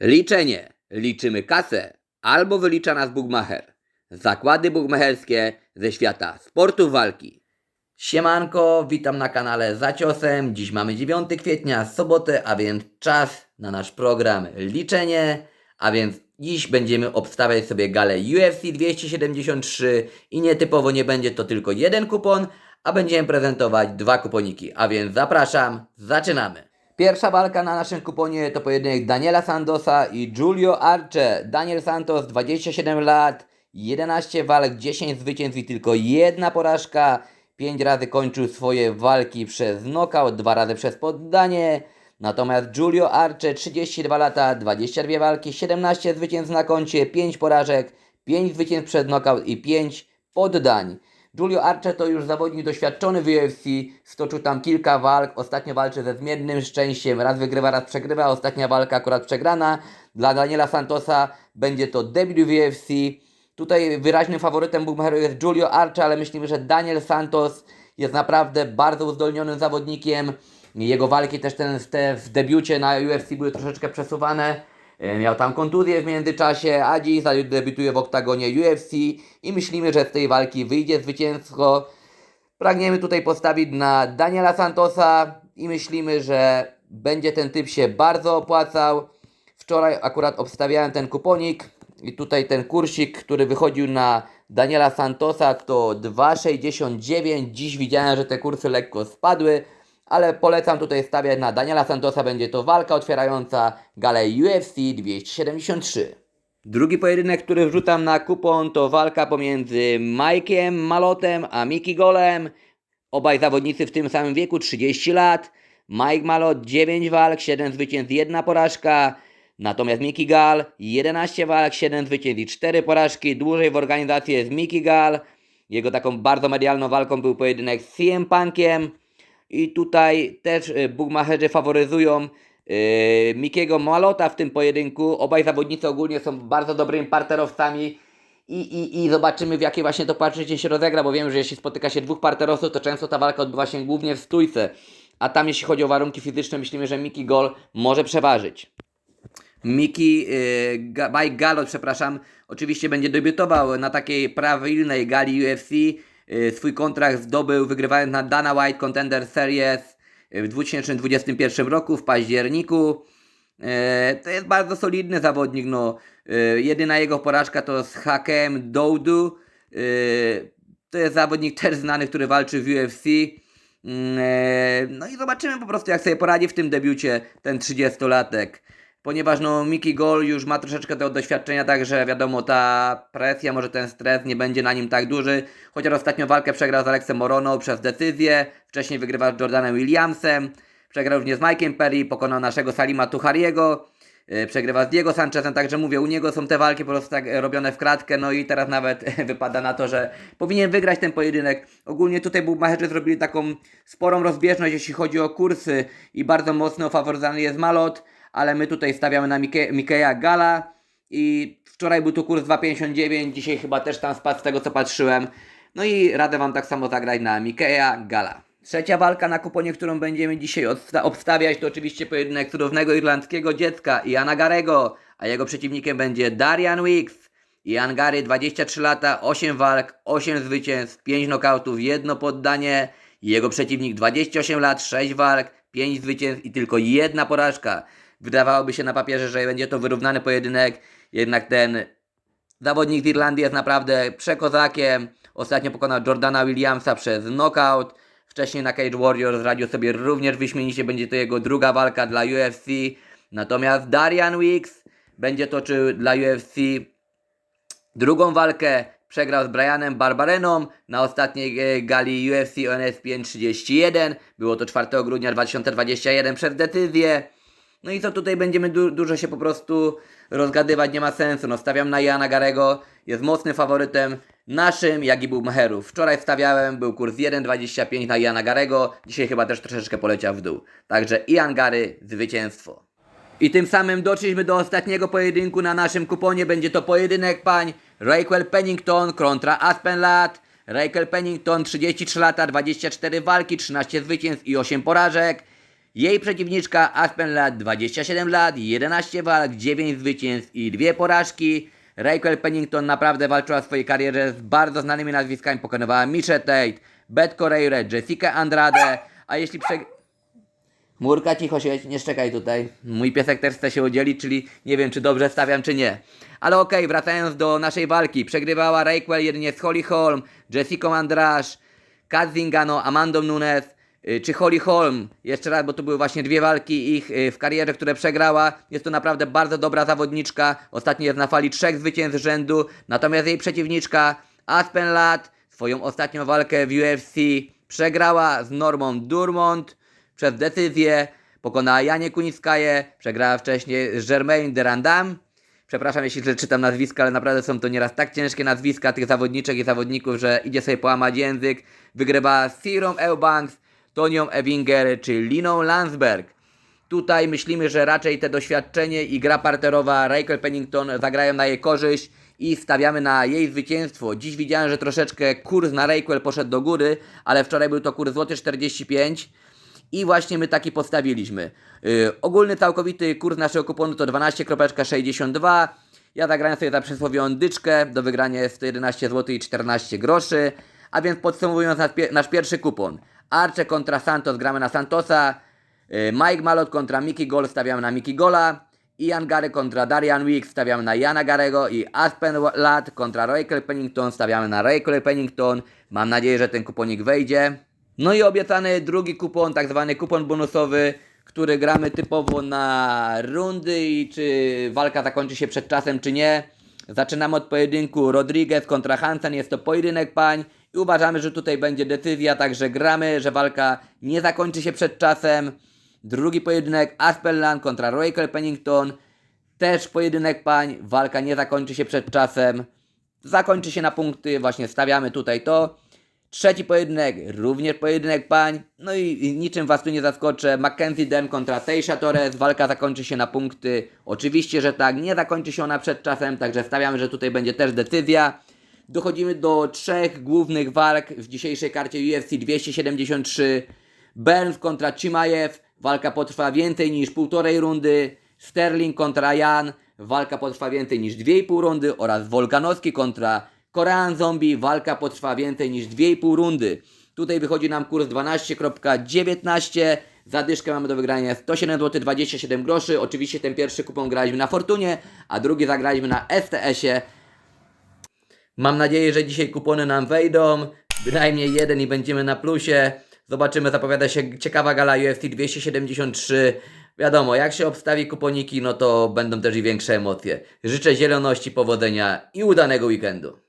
Liczenie. Liczymy kasę. Albo wylicza nas Bugmacher. Zakłady bugmacherskie ze świata sportu walki. Siemanko, witam na kanale Za Ciosem. Dziś mamy 9 kwietnia, sobotę, a więc czas na nasz program Liczenie. A więc dziś będziemy obstawiać sobie galę UFC 273 i nietypowo nie będzie to tylko jeden kupon, a będziemy prezentować dwa kuponiki. A więc zapraszam, zaczynamy. Pierwsza walka na naszym kuponie to pojedynek Daniela Santosa i Julio Arce. Daniel Santos 27 lat, 11 walk, 10 zwycięstw i tylko jedna porażka. 5 razy kończył swoje walki przez knockout, 2 razy przez poddanie. Natomiast Julio Arce 32 lata, 22 walki, 17 zwycięstw na koncie, 5 porażek, 5 zwycięstw przez knockout i 5 poddań. Julio Arce to już zawodnik doświadczony w UFC, stoczył tam kilka walk, ostatnio walczy ze zmiennym szczęściem, raz wygrywa, raz przegrywa, ostatnia walka akurat przegrana. Dla Daniela Santosa będzie to debiut w UFC. Tutaj wyraźnym faworytem Bookmacheru jest Julio Arce, ale myślimy, że Daniel Santos jest naprawdę bardzo uzdolnionym zawodnikiem. Jego walki też ten, te w debiucie na UFC były troszeczkę przesuwane. E, Miał tam kontuzję w międzyczasie, a dziś debiutuje w oktagonie UFC i myślimy, że z tej walki wyjdzie zwycięsko. Pragniemy tutaj postawić na Daniela Santosa i myślimy, że będzie ten typ się bardzo opłacał. Wczoraj akurat obstawiałem ten kuponik i tutaj ten kursik, który wychodził na Daniela Santosa to 2,69. Dziś widziałem, że te kursy lekko spadły, ale polecam tutaj stawiać na Daniela Santosa. Będzie to walka otwierająca galę UFC 273. Drugi pojedynek, który wrzucam na kupon to walka pomiędzy Mike'iem Malotem a Mickey Golem. Obaj zawodnicy w tym samym wieku, 30 lat. Mike Malot 9 walk, 7 zwycięstw, 1 porażka. Natomiast Mickey Gall 11 walk, 7 zwycięstw i 4 porażki. Dłużej w organizacji jest Mickey Gall. Jego taką bardzo medialną walką był pojedynek z CM Punkiem. I tutaj też y, bookmacherzy faworyzują y, Mikiego Malota w tym pojedynku. Obaj zawodnicy ogólnie są bardzo dobrymi parterowcami. I, i, I zobaczymy w jakiej właśnie to parczycie się rozegra, bo wiem, że jeśli spotyka się dwóch parterowców, to często ta walka odbywa się głównie w stójce. A tam jeśli chodzi o warunki fizyczne, myślimy, że Miki Gol może przeważyć. Miki, yy, Mike Gallo, przepraszam, oczywiście będzie debiutował na takiej prawilnej gali UFC. Yy, swój kontrakt zdobył wygrywając na Dana White Contender Series yy, w 2021 roku, w październiku. Yy, to jest bardzo solidny zawodnik, no. Jedyna jego porażka to z Hakem Doudu. To jest zawodnik też znany, który walczy w UFC. Mm, e, No i zobaczymy po prostu, jak sobie poradzi w tym debiucie ten 30-latek. Ponieważ no Mickey Gol już ma troszeczkę tego doświadczenia, także wiadomo, ta presja, może ten stres nie będzie na nim tak duży. Chociaż ostatnio walkę przegrał z Alexem Moroną przez decyzję, wcześniej wygrywał z Jordanem Williamsem, przegrał również z Mike'em Perry, pokonał naszego Salima Tuchariego, yy, przegrywa z Diego Sanchezem, także mówię, u niego są te walki po prostu tak e, robione w kratkę, no i teraz nawet wypada na to, że powinien wygrać ten pojedynek. Ogólnie tutaj Bugmacherzy zrobili taką sporą rozbieżność, jeśli chodzi o kursy i bardzo mocno faworyzowany jest Malot, ale my tutaj stawiamy na Mike- Mikeja Gala i wczoraj był tu kurs 2,59, dzisiaj chyba też tam spadł z tego co patrzyłem. No i radę Wam tak samo zagrać na Mikeja Gala. Trzecia walka na kuponie, którą będziemy dzisiaj obstawiać, to oczywiście pojedynek cudownego irlandzkiego dziecka Iana Garego, a jego przeciwnikiem będzie Darian Wicks. Ian Gary, 23 lata, 8 walk, 8 zwycięstw, 5 nokautów, jedno poddanie. Jego przeciwnik 28 lat, 6 walk, 5 zwycięstw i tylko jedna porażka. Wydawałoby się na papierze, że będzie to wyrównany pojedynek, jednak ten zawodnik z Irlandii jest naprawdę przekozakiem. Ostatnio pokonał Jordana Williamsa przez knockout. Wcześniej na Cage Warriors radził sobie również wyśmienicie. Będzie to jego druga walka dla UFC. Natomiast Darian Wicks będzie toczył dla UFC Drugą walkę przegrał z Brianem Barbareną na ostatniej e, gali UFC on ESPN 31. Było to 4 grudnia 2021 przez decyzję. No i co tutaj będziemy du- dużo się po prostu rozgadywać, nie ma sensu. No stawiam na Jana Garego, jest mocnym faworytem naszym, jak i Bugmacherów. Wczoraj stawiałem, był kurs 1,25 na Jana Garego, dzisiaj chyba też troszeczkę poleciał w dół. Także Ian Gary, zwycięstwo. I tym samym doszliśmy do ostatniego pojedynku na naszym kuponie. Będzie to pojedynek pań Rachel Pennington kontra Aspen Lat. Rachel Pennington 33 lata, 24 walki, 13 zwycięstw i 8 porażek. Jej przeciwniczka Aspen lat 27 lat, 11 walk, 9 zwycięstw i 2 porażki. Rachel Pennington naprawdę walczyła w swojej karierze z bardzo znanymi nazwiskami. Pokonywała Michelle Tate, Beth Correire, Jessica Andrade. A jeśli prze... Murka, cicho się, nie szczekaj tutaj. Mój piesek też chce się udzielić, czyli nie wiem, czy dobrze stawiam, czy nie. Ale okej, wracając do naszej walki. Przegrywała Rachel jedynie z Holly Holm, Jessica Andrasz, Kat Zingano, Amandą Nunes, czy Holly Holm. Jeszcze raz, bo to były właśnie dwie walki ich y, w karierze, które przegrała. Jest to naprawdę bardzo dobra zawodniczka. Ostatnio jest na fali trzech zwycięstw rzędu. Natomiast jej przeciwniczka Aspen Lat swoją ostatnią walkę w UFC przegrała z Normą Durmont przez decyzję. Pokonała Janie Kuniskaję, przegrała wcześniej z Germaine Derandam. Przepraszam, jeśli źle czytam nazwiska, ale naprawdę są to nieraz tak ciężkie nazwiska tych zawodniczek i zawodników, że idzie sobie połamać język. Wygrywała z Eubanks, Tonią Ewinger czy Liną Landsberg. Tutaj myślimy, że raczej te doświadczenie i gra parterowa Rachel Pennington zagrają na jej korzyść i stawiamy na jej zwycięstwo. Dziś widziałem, że troszeczkę kurs na Rachel poszedł do góry, ale wczoraj był to kurs złoty 45 i właśnie my taki postawiliśmy. Yy, ogólny całkowity kurs naszego kuponu to 12,62. Ja zagrałem sobie za przysłowiową dyczkę, do wygrania jest 111 zł i 14 groszy. A więc podsumowując nasz pierwszy kupon. Arce kontra Santos gramy na Santosa. Yy, Mike Malot kontra Mickey Gol stawiamy na Mickey Gola. Ian Gary kontra Darian Weeks stawiamy na Jana Garego i Aspen Lat kontra Rachel Pennington stawiamy na Rachel Pennington. Mam nadzieję, że ten kuponik wejdzie. No i obiecany drugi kupon, tak zwany kupon bonusowy, który gramy typowo na rundy i czy walka zakończy się przed czasem, czy nie. Zaczynamy od pojedynku Rodriguez kontra Hansen, jest to pojedynek pań i uważamy, że tutaj będzie decyzja, także gramy, że walka nie zakończy się przed czasem. Drugi pojedynek Aspelland kontra Rachel Pennington, też pojedynek pań, walka nie zakończy się przed czasem, zakończy się na punkty, właśnie stawiamy tutaj to. Trzeci pojedynek, również pojedynek pań. No i niczym was tu nie zaskoczę. Mackenzie Dern kontra Teisha Torres. Walka zakończy się na punkty. Oczywiście, że tak. Nie zakończy się ona przed czasem, także stawiamy, że tutaj będzie też decyzja. Dochodzimy do trzech głównych walk w dzisiejszej karcie UFC 273. Burns kontra Chimaev. Walka potrwa więcej niż półtorej rundy. Sterling kontra Jan. Walka potrwa więcej niż 2,5 rundy. Oraz Volkanowski kontra Korean Zombie. Walka potrwa więcej niż 2,5 rundy. Tutaj wychodzi nam kurs 12.19. Zadyszkę mamy do wygrania 107 zł 27 groszy. Oczywiście ten pierwszy kupon graliśmy na Fortunie, a drugi zagraliśmy na STS-ie. Mam nadzieję, że dzisiaj kupony nam wejdą. Bynajmniej jeden i będziemy na plusie. Zobaczymy, zapowiada się ciekawa gala UFC 273. Wiadomo, jak się obstawi kuponiki, no to będą też i większe emocje. Życzę zieloności, powodzenia i udanego weekendu.